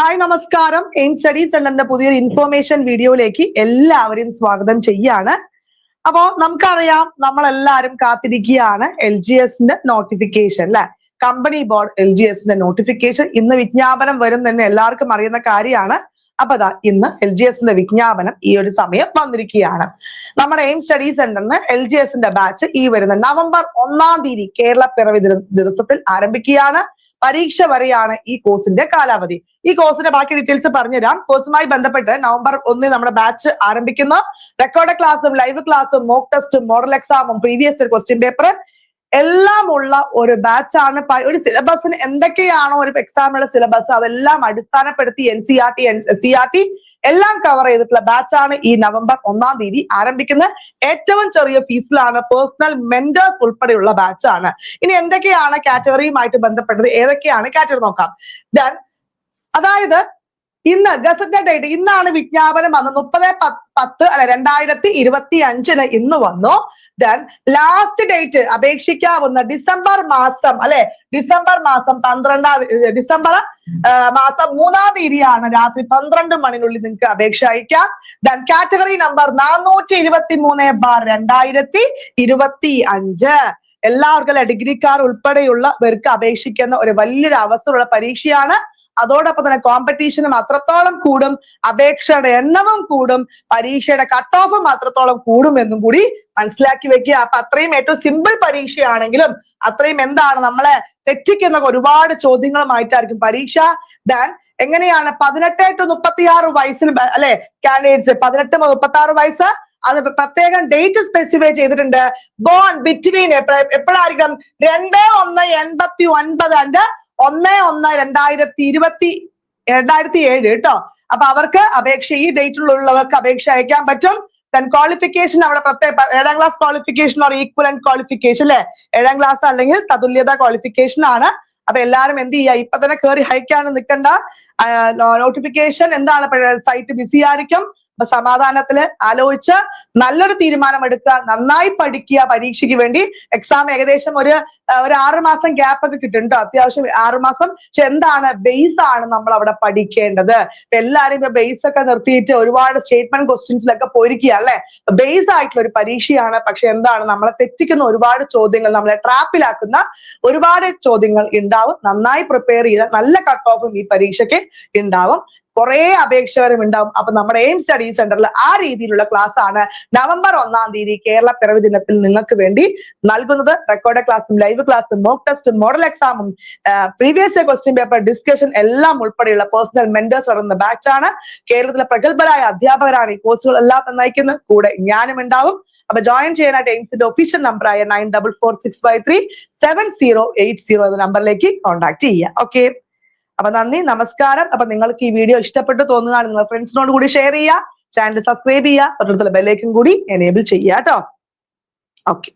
Hi നമസ്കാരം. Aim study സെന്ററിന്റെ പുതിയൊരു ഇൻഫോർമേഷൻ വീഡിയോയിലേക്ക് എല്ലാവരെയും സ്വാഗതം ചെയ്യാണ്. അപ്പോ നമുക്കറിയാം നമ്മളെല്ലാരും കാത്തിരിക്കുകയാണ് എൽ ജി എസിന്റെ നോട്ടിഫിക്കേഷൻ അല്ലെ കമ്പനി ബോർഡ് എൽ ജി എസിന്റെ നോട്ടിഫിക്കേഷൻ ഇന്ന് വിജ്ഞാപനം വരും തന്നെ എല്ലാവർക്കും അറിയുന്ന കാര്യമാണ്. അപ്പൊ അതാ ഇന്ന് എൽ ജി എസിന്റെ വിജ്ഞാപനം ഈ ഒരു സമയം വന്നിരിക്കുകയാണ്. നമ്മുടെ എയിം സ്റ്റഡി സെന്ററിന് എൽ ജി എസിന്റെ ബാച്ച് ഈ വരുന്ന നവംബർ ഒന്നാം തീയതി കേരള പിറവി ദിവ- ദിവസത്തിൽ ആരംഭിക്കുകയാണ്. പരീക്ഷ വരെയാണ് ഈ കോഴ്സിന്റെ കാലാവധി. ഈ കോഴ്സിന്റെ ബാക്കി ഡീറ്റെയിൽസ് പറഞ്ഞുതരാം. കോഴ്സുമായി ബന്ധപ്പെട്ട് നവംബർ ഒന്നിന് നമ്മുടെ ബാച്ച് ആരംഭിക്കുന്നു. റെക്കോർഡ് ക്ലാസ്സും ലൈവ് ക്ലാസ്സും മോക്ക് ടെസ്റ്റും മോഡൽ എക്സാമും പ്രീവിയസ് ക്വസ്റ്റ്യൻ പേപ്പർ എല്ലാം ഉള്ള ഒരു ബാച്ചാണ് ഒരു സിലബസിന് എന്തൊക്കെയാണോ ഒരു എക്സാമിനുള്ള സിലബസ് അതെല്ലാം അടിസ്ഥാനപ്പെടുത്തി N C R T N C R T എല്ലാം കവർ ചെയ്തിട്ടുള്ള ബാച്ചാണ് ഈ നവംബർ ഒന്നാം തീയതി ആരംഭിക്കുന്നത്. ഏറ്റവും ചെറിയ ഫീസിലാണ് പേഴ്സണൽ മെന്റേഴ്സ് ഉൾപ്പെടെയുള്ള ബാച്ചാണ് ഇനി എന്തൊക്കെയാണ് കാറ്റഗറിയുമായിട്ട് ബന്ധപ്പെട്ടത്? ഏതൊക്കെയാണ് കാറ്റഗറി നോക്കാം. ദെൻ അതായത് ഇന്ന് ഗസറ്റഡ് ഡേറ്റ് ഇന്നാണ് വിജ്ഞാപനം വന്നത്. മുപ്പത് പത്ത് അല്ല രണ്ടായിരത്തി ഇരുപത്തി അഞ്ചിന് ഇന്ന് വന്നു. ദെൻ ലാസ്റ്റ് ഡേറ്റ് അപേക്ഷിക്കാവുന്ന ഡിസംബർ മാസം അല്ലെ? ഡിസംബർ മാസം പന്ത്രണ്ടാം ഡിസംബർ മാസം മൂന്നാം തീയതിയാണ് രാത്രി പന്ത്രണ്ട് മണിനുള്ളിൽ നിങ്ങൾക്ക് അപേക്ഷ അയക്കാം. ദെൻ കാറ്റഗറി നമ്പർ നാനൂറ്റി ഇരുപത്തി മൂന്ന് ബാർ രണ്ടായിരത്തി ഇരുപത്തി അഞ്ച് എല്ലാവർക്കും അല്ലെ ഡിഗ്രിക്കാർ ഉൾപ്പെടെയുള്ളവർക്ക് അപേക്ഷിക്കുന്ന ഒരു വലിയൊരു അവസരമുള്ള പരീക്ഷയാണ്. അതോടൊപ്പം തന്നെ കോമ്പറ്റീഷനും അത്രത്തോളം കൂടും അപേക്ഷയുടെ എണ്ണവും കൂടും പരീക്ഷയുടെ കട്ട് ഓഫും അത്രത്തോളം കൂടും എന്നും കൂടി മനസ്സിലാക്കി വെക്കുക. അപ്പൊ അത്രയും ഏറ്റവും സിമ്പിൾ പരീക്ഷയാണെങ്കിലും അത്രയും എന്താണ് നമ്മളെ തെറ്റിക്കുന്ന ഒരുപാട് ചോദ്യങ്ങളുമായിട്ടായിരിക്കും പരീക്ഷ. ദാൻ എങ്ങനെയാണ് പതിനെട്ട് ടു മുപ്പത്തിയാറ് വയസ്സിന് വയസ്സിൽ അല്ലെ കാൻഡിഡേറ്റ്സ് പതിനെട്ട് മുപ്പത്തി ആറ് വയസ്സ്? അത് പ്രത്യേകം ഡേറ്റ് സ്പെസിഫൈ ചെയ്തിട്ടുണ്ട്. ബോൺ ബിറ്റ്വീൻ എപ്പോഴായിരിക്കണം രണ്ട് ഒന്ന് എൺപത്തി ഒൻപത് ആൻഡ് ഒന്ന് ഒന്ന് രണ്ടായിരത്തി ഇരുപത്തി രണ്ടായിരത്തി ഏഴ് കേട്ടോ. അപ്പൊ അവർക്ക് അപേക്ഷ ഈ ഡേറ്റിലുള്ളവർക്ക് അപേക്ഷ അയക്കാൻ പറ്റും. ദെൻ ക്വാളിഫിക്കേഷൻ അവിടെ പ്രത്യേക ഏഴാം class qualification or equal and qualification അല്ലെ? ഏഴാം ക്ലാസ് അല്ലെങ്കിൽ തതുല്യത ക്വാളിഫിക്കേഷൻ ആണ്. അപ്പൊ എല്ലാരും എന്ത് ചെയ്യുക ഇപ്പൊ തന്നെ കയറി ഹൈക്കാണ് നിൽക്കണ്ട നോട്ടിഫിക്കേഷൻ എന്താണ്? സൈറ്റ് ബിസി ആയിരിക്കും. അപ്പൊ സമാധാനത്തിൽ ആലോചിച്ച് നല്ലൊരു തീരുമാനം എടുക്കുക നന്നായി പഠിക്കുക പരീക്ഷയ്ക്ക് വേണ്ടി എക്സാം ഏകദേശം ഒരു ഒരു ആറ് മാസം ഗ്യാപ്പ് ഒക്കെ കിട്ടും കേട്ടോ അത്യാവശ്യം ആറ് മാസം. പക്ഷെ എന്താണ്? ബേസ് ആണ് നമ്മൾ അവിടെ പഠിക്കേണ്ടത്. എല്ലാരും ഇപ്പൊ ബേസ് ഒക്കെ നിർത്തിയിട്ട് ഒരുപാട് സ്റ്റേറ്റ്മെന്റ് ക്വസ്റ്റ്യൻസിലൊക്കെ പോയിരിക്കുക അല്ലെ? ബേസ് ആയിട്ടുള്ള ഒരു പരീക്ഷയാണ്. പക്ഷെ എന്താണ്? നമ്മളെ തെറ്റിക്കുന്ന ഒരുപാട് ചോദ്യങ്ങൾ നമ്മളെ ട്രാപ്പിലാക്കുന്ന ഒരുപാട് ചോദ്യങ്ങൾ ഉണ്ടാവും. നന്നായി പ്രിപ്പയർ ചെയ്ത നല്ല കട്ട് ഓഫും ഈ പരീക്ഷയ്ക്ക് ഉണ്ടാവും. കുറെ അപേക്ഷകരും ഉണ്ടാവും. അപ്പൊ നമ്മുടെ എയിം സ്റ്റഡി സെന്ററിൽ ആ രീതിയിലുള്ള ക്ലാസ് ആണ് നവംബർ ഒന്നാം തീയതി കേരള പിറവി ദിനത്തിൽ നിങ്ങൾക്ക് വേണ്ടി നൽകുന്നത്. റെക്കോർഡ് ക്ലാസ്സും ലൈവ് ക്ലാസ്സും മോക്ക് ടെസ്റ്റും മോഡൽ എക്സാമും പ്രീവിയസ് ക്വസ്റ്റ്യൻ പേപ്പർ ഡിസ്കഷൻ എല്ലാം ഉൾപ്പെടെയുള്ള പേഴ്സണൽ മെന്റേഴ്സ് അടങ്ങുന്ന ബാച്ചാണ് കേരളത്തിലെ പ്രഗത്ഭരായ അധ്യാപകരാണ് ഈ കോഴ്സുകൾ എല്ലാം നയിക്കുന്നത് കൂടെ ഞാനും ഉണ്ടാവും. അപ്പൊ ജോയിൻ ചെയ്യാനായിട്ട് എയിംസിന്റെ ഒഫീഷ്യൽ നമ്പറായ nine double four six five three seven zero eight zero എന്ന നമ്പറിലേക്ക് കോൺടാക്ട് ചെയ്യുക. ഓക്കെ അപ്പൊ നന്ദി നമസ്കാരം. അപ്പൊ നിങ്ങൾക്ക് ഈ വീഡിയോ ഇഷ്ടപ്പെട്ടു തോന്നുകയാണ് നിങ്ങൾ ഫ്രണ്ട്സിനോട് കൂടി ഷെയർ ചെയ്യുക. ചാനൽ സബ്സ്ക്രൈബ് ചെയ്യുക. തൊട്ടടുത്തുള്ള ബെല്ലേക്കും കൂടി എനേബിൾ ചെയ്യുക കേട്ടോ. ഓക്കെ